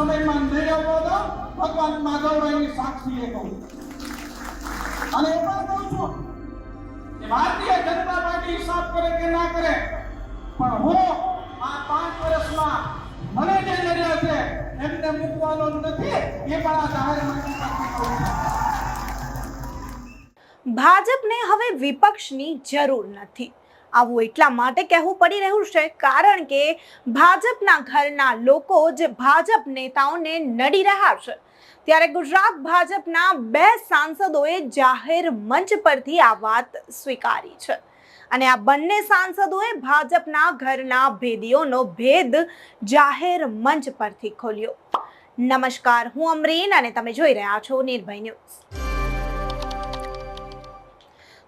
સમયમાં નહીં આવવો તો ભગવાન માધવરાયની સાક્ષીએ કહું અને એ પણ કહું છું કે ભારતીય જનતા પાર્ટી હિસાબ કરે કે ના કરે, પણ હું આ પાંચ વર્ષમાં મને જે નડ્યા છે એમને મૂકવાનો નથી, એ પણ આ જાહેર છું. ભાજપને હવે વિપક્ષની જરૂર નથી. આવું એટલા માટે કહેવું પડી રહ્યું છે કારણ કે ભાજપના ઘરના લોકો જે ભાજપ નેતાઓને નડી રહ્યા છે. ત્યારે ગુજરાત ભાજપના બે સાંસદોએ જાહેર મંચ પરથી આ વાત સ્વીકારી છે. અને આ બંને સાંસદોએ ભાજપના ઘરના ભેદીઓનો ભેદ જાહેર મંચ પરથી ખોલ્યો. નમસ્કાર, હું અમરીન અને તમે જોઈ રહ્યા છો નિર્ભય ન્યૂઝ.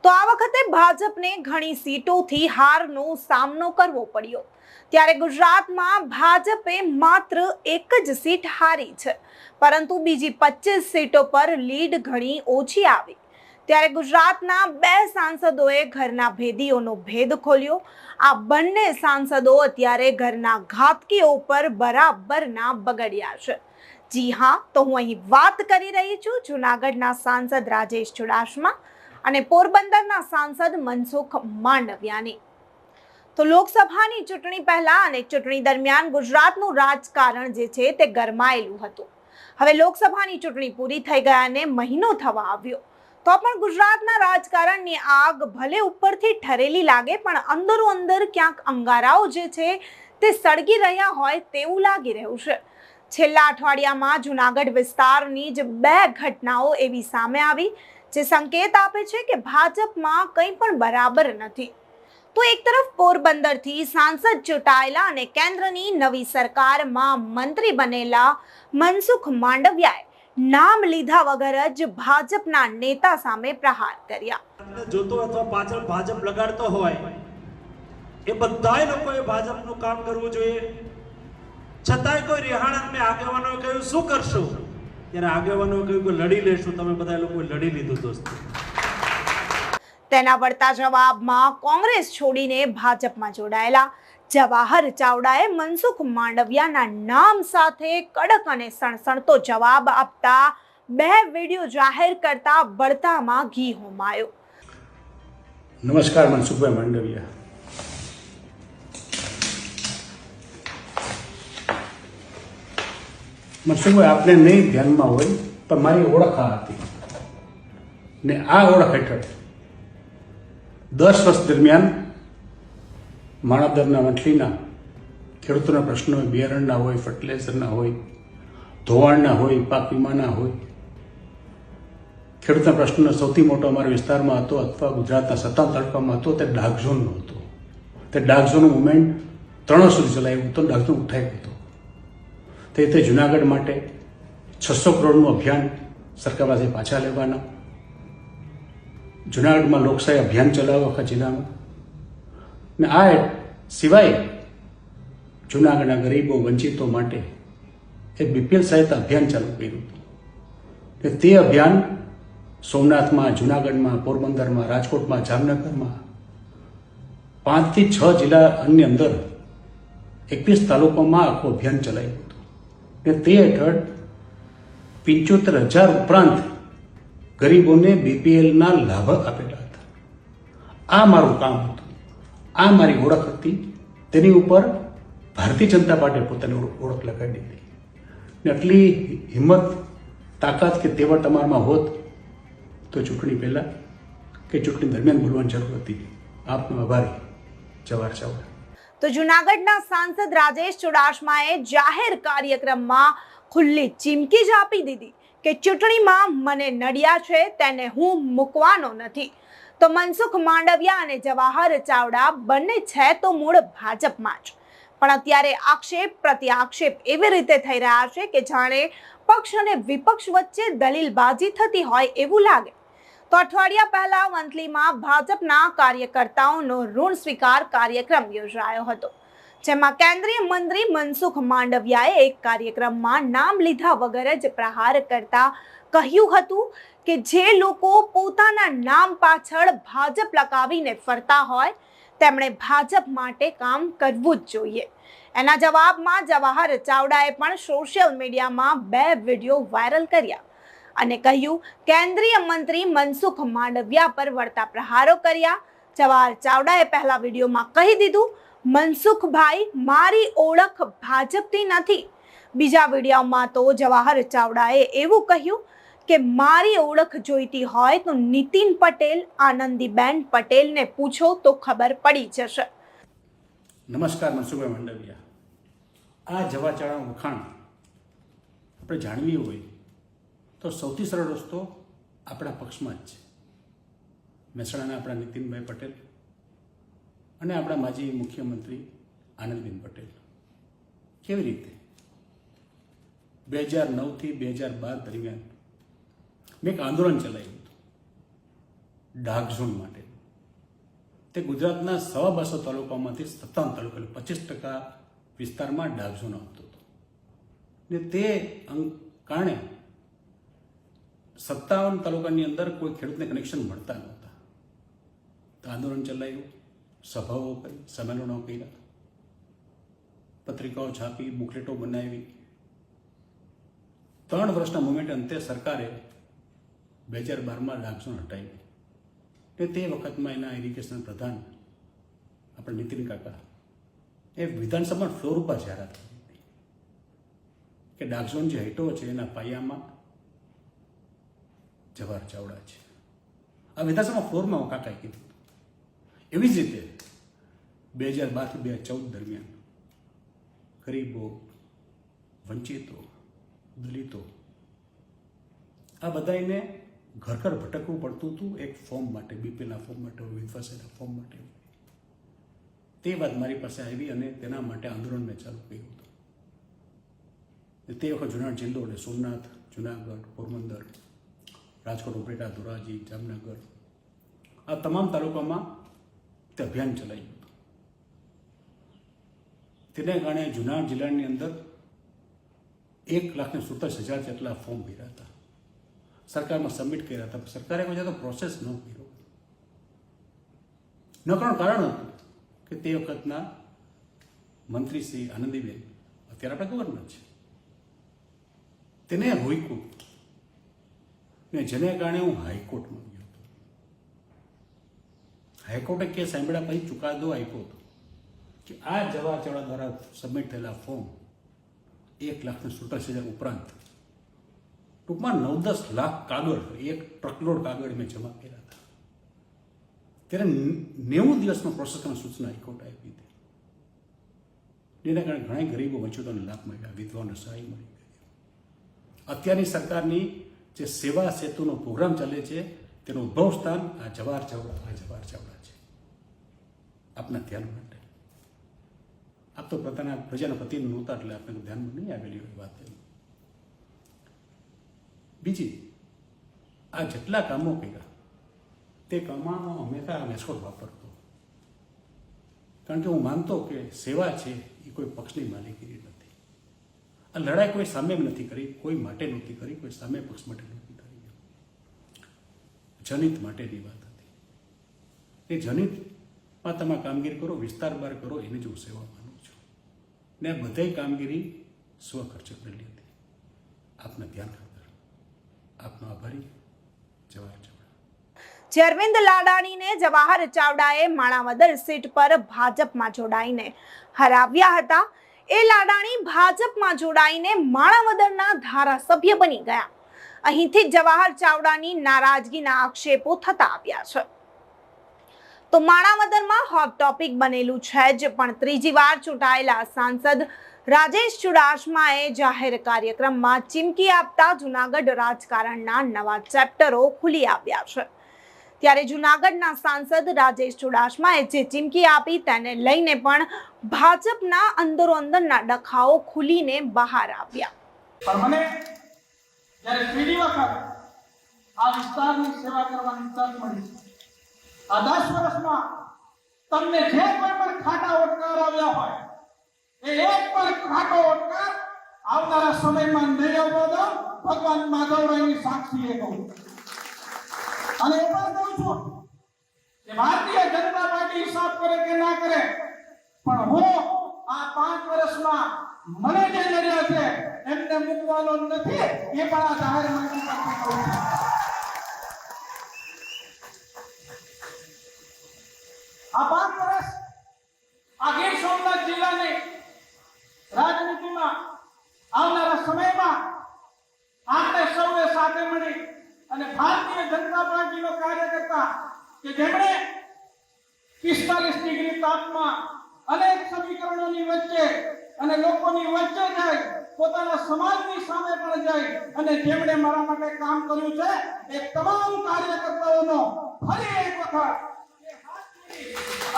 તો આ વખતે ભાજપને ઘણી સીટોથી હારનો સામનો કરવો પડ્યો. ત્યારે ગુજરાતમાં ભાજપે માત્ર એક જ સીટ હારી છે, પરંતુ બીજી પચીસ સીટો પર લીડ ઘણી ઓછી આવી. ત્યારે ગુજરાતના બે સાંસદોએ ઘરના ભેદીઓનો ભેદ ખોલ્યો. આ બંને સાંસદો અત્યારે ઘરના ઘાતકીઓ પર બરાબરના બગડ્યા છે. જી હા, તો હું અહીં વાત કરી રહી છું જુનાગઢના સાંસદ રાજેશ ચુડાસમા. અને પોરબંદરના સાંસદ મનસુખ માંડવિયાની. તો લોકસભાની ચૂંટણી પહેલા અને ચૂંટણી દરમિયાન ગુજરાતનું રાજકારણ જે છે તે ગરમાયેલું હતું. હવે લોકસભાની ચૂંટણી પૂરી થઈ ગયા અને મહિનો થવા આવ્યો. તો પણ ગુજરાતના રાજકારણની આગ ભલે ઉપરથી ઠરેલી લાગે, પણ અંદરો અંદર ક્યાંક અંગારાઓ જે છે તે સળગી રહ્યા હોય તેવું લાગી રહ્યું છે. છેલ્લા અઠવાડિયામાં જુનાગઢ વિસ્તારની જ બે ઘટનાઓ એવી સામે આવી, જે સંકેત આપે છે કે ભાજપમાં કંઈ પણ બરાબર નથી. તો એક તરફ પોરબંદરથી સાંસદ ચૂંટાયેલા અને કેન્દ્રની નવી સરકારમાં મંત્રી બનેલા મનસુખ માંડવિયાએ નામ લીધા વગર જ ભાજપના નેતા સામે પ્રહાર કર્યા. જોતો અથવા પાછળ ભાજપ લગાડતો હોય, એ બધાય લોકોએ ભાજપનું કામ કરવું જોઈએ. છતાંય કોઈ રિહાણા આગેવાનોએ કહ્યું શું કરશું? ત્યારે આગેવાનોએ કહ્યું કે લડી લેશું. તમે બધા લોકોએ લડી લીધું દોસ્તો. તેના વળતા જવાબમાં કોંગ્રેસ છોડીને ભાજપમાં જોડાયેલા જવાહર ચાવડાએ મનસુખ માંડવિયાના નામ સાથે કડક અને સણસણતો જવાબ આપતા બે વીડિયો જાહેર કરતા બળતામાં ઘી હોમાયો. નમસ્કાર મનસુખભાઈ માંડવિયા. મનસુખભાઈ આપને નહીં ધ્યાનમાં હોય, પણ મારી ઓળખ આ હતી. ને આ ઓળખ હેઠળ દસ વર્ષ દરમિયાન માણાદરના વંથલીના ખેડૂતોના પ્રશ્નો હોય, બિયારણના હોય ફર્ટિલાઇઝરના હોય, ધોવાણના હોય, પાક વીમાના હોય. ખેડૂતના પ્રશ્નનો સૌથી મોટો અમારા વિસ્તારમાં હતો અથવા ગુજરાતના સત્તાવન તાલુકામાં હતો, તે ડાર્ક ઝોનનો હતો. તે ડાર્ક ઝોનનું મુવમેન્ટ ત્રણ સુધી ચલાવ્યું હતું ડાર્ક ઝોન ઉઠાવ્યું હતું. તે તે જુનાગઢ માટે છસો કરોડનું અભિયાન સરકાર પાસે પાછા લેવાના. જુનાગઢમાં લોકશાહી અભિયાન ચલાવવા આખા જિલ્લામાં ને આ સિવાય જુનાગઢના ગરીબો, વંચિતો માટે એક બીપીએલ સહાયતા અભિયાન ચાલુ કર્યું. હતું તે અભિયાન સોમનાથમાં, જુનાગઢમાં, પોરબંદરમાં, રાજકોટમાં, જામનગરમાં, પાંચથી છ જિલ્લાની અંદર એકવીસ તાલુકામાં આખું અભિયાન ચલાવ્યું હતું. કે તે હેઠળ પંચોતેર હજાર ઉપરાંત ગરીબોને બીપીએલના લાભ આપેલા હતા. આ મારું કામ હતું. આ મારી ઓળખ હતી. તેની ઉપર ભારતીય જનતા પાર્ટીએ પોતાની ઓળખ લગાવી હતી ને આટલી હિંમત, તાકાત કે તેવડ તમારામાં હોત તો ચૂંટણી પહેલાં કે ચૂંટણી દરમિયાન બોલવાની જરૂર હતી. આપનો આભારી. જવાહર ચાવડા. તો જુનાગઢના સાંસદ રાજેશ ચુડાસમાએ જાહેર કાર્યક્રમમાં ખુલ્લી ચીમકી જ આપી દીધી કે ચૂંટણીમાં મને નડ્યા છે, તેને હું મૂકવાનો નથી. તો મનસુખ માંડવિયા અને જવાહર ચાવડા બંને છે તો મૂળ ભાજપમાં જ. પણ અત્યારે આક્ષેપ પ્રતિ આક્ષેપ એવી રીતે થઈ રહ્યા છે કે જાણે પક્ષ અને વિપક્ષ વચ્ચે દલીલબાજી થતી હોય એવું લાગે. તો અઠવાડિયા પહેલા વંથલીમાં ભાજપના કાર્યકર્તાઓનો ઋણ સ્વીકાર કાર્યક્રમ યોજાયો હતો, જેમાં કેન્દ્રીય મંત્રી મનસુખ માંડવિયાએ એક કાર્યક્રમમાં નામ લીધા વગર જ પ્રહાર કરતા કહ્યું હતું કે જે લોકો પોતાના નામ પાછળ ભાજપ લગાવીને ફરતા હોય, તેમણે ભાજપ માટે કામ કરવું જ જોઈએ. એના જવાબમાં જવાહર ચાવડાએ પણ સોશિયલ મીડિયામાં બે વીડિયો વાયરલ કર્યા. અને કહ્યું, કેન્દ્રીય મંત્રી મનસુખ માંડવિયા પર વળતા પ્રહારો કર્યા. જવાહર ચાવડાએ પહેલા વિડીયોમાં કહી દીધું, મનસુખભાઈ, મારી ઓળખ ભાજપથી નથી. બીજા વિડીયોમાં તો જવાહર ચાવડાએ એવું કહ્યું કે, મારી ઓળખ જોઈતી હોય તો નીતિન પટેલ, આનંદીબેન પટેલને પૂછો તો ખબર પડી જશે. નમસ્કાર, મનસુખભાઈ માંડવિયા. આ જવા વખાણ આપણે જાણવી હોય તો સૌથી સરળ રસ્તો આપણા પક્ષમાં જ છે. મહેસાણાના આપણા નીતિનભાઈ પટેલ અને આપણા માજી મુખ્યમંત્રી આનંદબેન પટેલ. કેવી રીતે? બે હજાર નવથી બે હજાર બાર દરમિયાન મેં એક આંદોલન ચલાવ્યું હતું. ડાઘઝૂણ માટે. તે ગુજરાતના સવા બસો તાલુકામાંથી સત્તાવન તાલુકા પચીસ ટકા વિસ્તારમાં ડાઘ ઝોન આવતો હતો. ને તે કારણે સત્તાવન તાલુકાની અંદર કોઈ ખેડૂતને કનેક્શન મળતા નહોતા. તો આંદોલન ચલાવ્યું સભાઓ કરી, સંમેલનો કર્યા, પત્રિકાઓ છાપી, બુકલેટો બનાવી. ત્રણ વર્ષના મુમેન્ટ અંતે સરકારે બે હજાર બારમાં ઝોન હટાવી કે તે વખતમાં એના ઇરિગેશન પ્રધાન આપણે નીતિન કાકા એ વિધાનસભા ફ્લોર ઉપર જાહેરાત કે ડાકઝોન જે હટો છે એના પાયામાં જવાહર ચાવડા છે. આ વિધાનસભા ફોરમાં કાકાએ કીધું. એવી જ રીતે બે હજાર બારથી બે હજાર ચૌદ દરમિયાન ગરીબો, વંચિતો, દલિતો, આ બધાને ઘર ઘર ભટકવું પડતું હતું. એક ફોર્મ માટે બીપીના ફોર્મ માટે હોય વિધવાસેના ફોર્મ માટે. તે વાત મારી પાસે આવી અને તેના માટે આંદોલન મેં ચાલુ કર્યું હતું. તે વખત જુનાગઢ જિલ્લો એટલે સોમનાથ, જુનાગઢ, પોરબંદર રાજકોટ ઉપરેટા ધોરાજી, જામનગર, આ તમામ તાલુકામાં તે અભિયાન ચલાવ્યું તેને કારણે જુનાગઢ જિલ્લાની અંદર એક લાખને સુડતાલીસ હજાર જેટલા ફોર્મ ભર્યા હતા. સરકારમાં સબમિટ કર્યા હતા. સરકારે કોઈ તો પ્રોસેસ ન કર્યો. ન કારણ કારણ હતું કે તે વખતના મંત્રી શ્રી આનંદીબેન, અત્યારે આપણે ગવર્નર છે. તેને રોક્યું. ને જેને કારણે હું હાઈકોર્ટમાં ગયો હતો. હાઈકોર્ટે કેસ સાંભળ્યા પછી ચુકાદો આપ્યો હતો કે આ જવા ચડા દ્વારા સબમિટ થયેલા ફોર્મ એક લાખને સુડતાલીસ હજાર ઉપરાંત ટૂંકમાં નવ દસ લાખ કાગળ, એક ટ્રકલોડ કાગળ મેં જમા કર્યા હતા. ત્યારે નેવું દિવસમાં પ્રોસેસ સૂચના હાઈકોર્ટ આપી હતી. જેના કારણે ઘણા ગરીબો, વંચિતોને લાભ મળ્યા વિધવાઓને સહાય મળી ગઈ. અત્યારની સરકારની જે સેવા સેતુનો પ્રોગ્રામ ચાલે છે, તેનું ઉદ્ભવ સ્થાન આ જવાહર ચાવડા આ જવાહર ચાવડા છે. આપના ધ્યાન માટે. આપ તો પોતાના પ્રજાના પ્રતિનિધિ નહોતા એટલે આપણે ધ્યાનમાં નહીં આવેલી હોય વાત બીજી, આ જેટલા કામો કર્યા, તે કામમાં હંમેશા મેસકોટ વાપરતો. કારણ કે હું માનતો કે સેવા છે એ કોઈ પક્ષની માલિકી નથી. આ લડાઈ કોઈ સામે નથી કરી, કોઈ માટે નહોતી કરી, કોઈ સામે પક્ષ માટે નહોતી કરી. જનિત માટેની વાત હતી. એ જનિતમાં તમે કામગીરી કરો, વિસ્તાર બાર કરો, એને જ હું સેવા માનું છું. ને આ બધાય કામગીરી સ્વખર્ચે કરેલી હતી. આપને ધ્યાન ખાતર. આપનો આભારી. જવાહર ચાવડા. અરવિંદ લાડાણીને જવાહર ચાવડાએ માણાવદર સીટ પર ભાજપમાં જોડાઈને હરાવ્યા હતા. એ લાડાણી ભાજપમાં જોડાઈને માણાવદરના ધારાસભ્ય બની ગયા. અહીંથી જવાહર ચાવડાની નારાજગીના આક્ષેપો થતા આવ્યા છે. તો માણાવદરમાં હોટ ટોપિક બનેલું છે જ, પણ ત્રીજી વાર ચૂંટાયેલા સાંસદ રાજેશ ચુડાસમાએ જાહેર કાર્યક્રમમાં ચીમકી આપતા જુનાગઢ રાજકારણના નવા ચેપ્ટરો ખુલી આવ્યા છે. ત્યારે જુનાગઢના સાંસદ રાજેશ ચુડાસમાએ જે ચીમકી આપી તેને લઈને પણ ભાજપના અંદરો અંદરના ડખાઓ ખુલીને બહાર આવ્યા. મને જ્યારે ત્રીજી હોય, એ કહું અને એ પણ કહું છું કે ભારતીય જનતા પાર્ટી હિસાબ કરે કે ના કરે, પણ હું આ પાંચ વર્ષમાં મને જે નડ્યા છે, એમને મૂકવાનો નથી, એ પણ આ જાહેર મંત્રી પાસે કહું છું. આ પાંચ વર્ષ આ ગીર સોમનાથ જિલ્લાની રાજનીતિમાં આવનારા સમયમાં આપણે સૌએ સાથે મળી અને ભારતીય જનતા પાર્ટીનો કાર્યકર્તા કે જેમણે પિસ્તાલીસ ડિગ્રી તાપમાં અનેક સમીકરણોની વચ્ચે અને લોકોની વચ્ચે જાય પોતાના સમાજની સામે પણ જાય અને જેમણે મારા માટે કામ કર્યું છે, એ તમામ કાર્યકર્તાઓનો ફરી એક વખત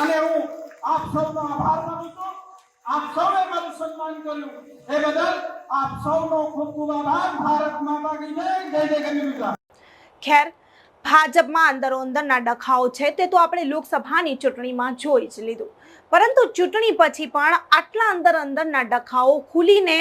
અને હું આપ સૌનો આભાર માનું છું. આપ સૌએ મારું સન્માન કર્યું. એ બદલ આપ સૌનો ખૂબ ખૂબ આભાર. ભારત માતા કી જય જય જય ગરવી ખેર, ભાજપમાં અંદરો અંદરના ડખાઓ છે તે તો આપણે લોકસભાની ચૂંટણીમાં જોઈ જ લીધું. પરંતુ ચૂંટણી પછી પણ આટલા અંદર અંદરના ડખાઓ ખુલીને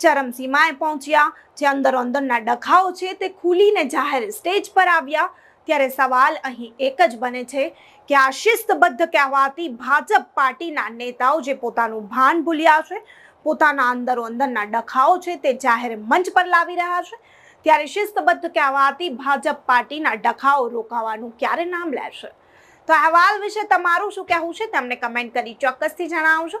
ચરમસીમાએ પહોંચ્યા, જે અંદરો અંદરના ડખાઓ છે તે ખુલીને જાહેર સ્ટેજ પર આવ્યા. ત્યારે સવાલ અહીં એક જ બને છે કે આ શિસ્તબદ્ધ કહેવાતી ભાજપ પાર્ટીના નેતાઓ જે પોતાનું ભાન ભૂલ્યા છે, પોતાના અંદરો અંદરના ડખાઓ છે તે જાહેર મંચ પર લાવી રહ્યા છે, ત્યારે શિસ્તબદ્ધ કહેવાતી ભાજપ પાર્ટીના ડખાઓ રોકાવાનું ક્યારે નામ લેશે તો અહેવાલ વિશે તમારું શું કહેવું છે? તમને કમેન્ટ કરી ચોક્કસથી જણાવજો.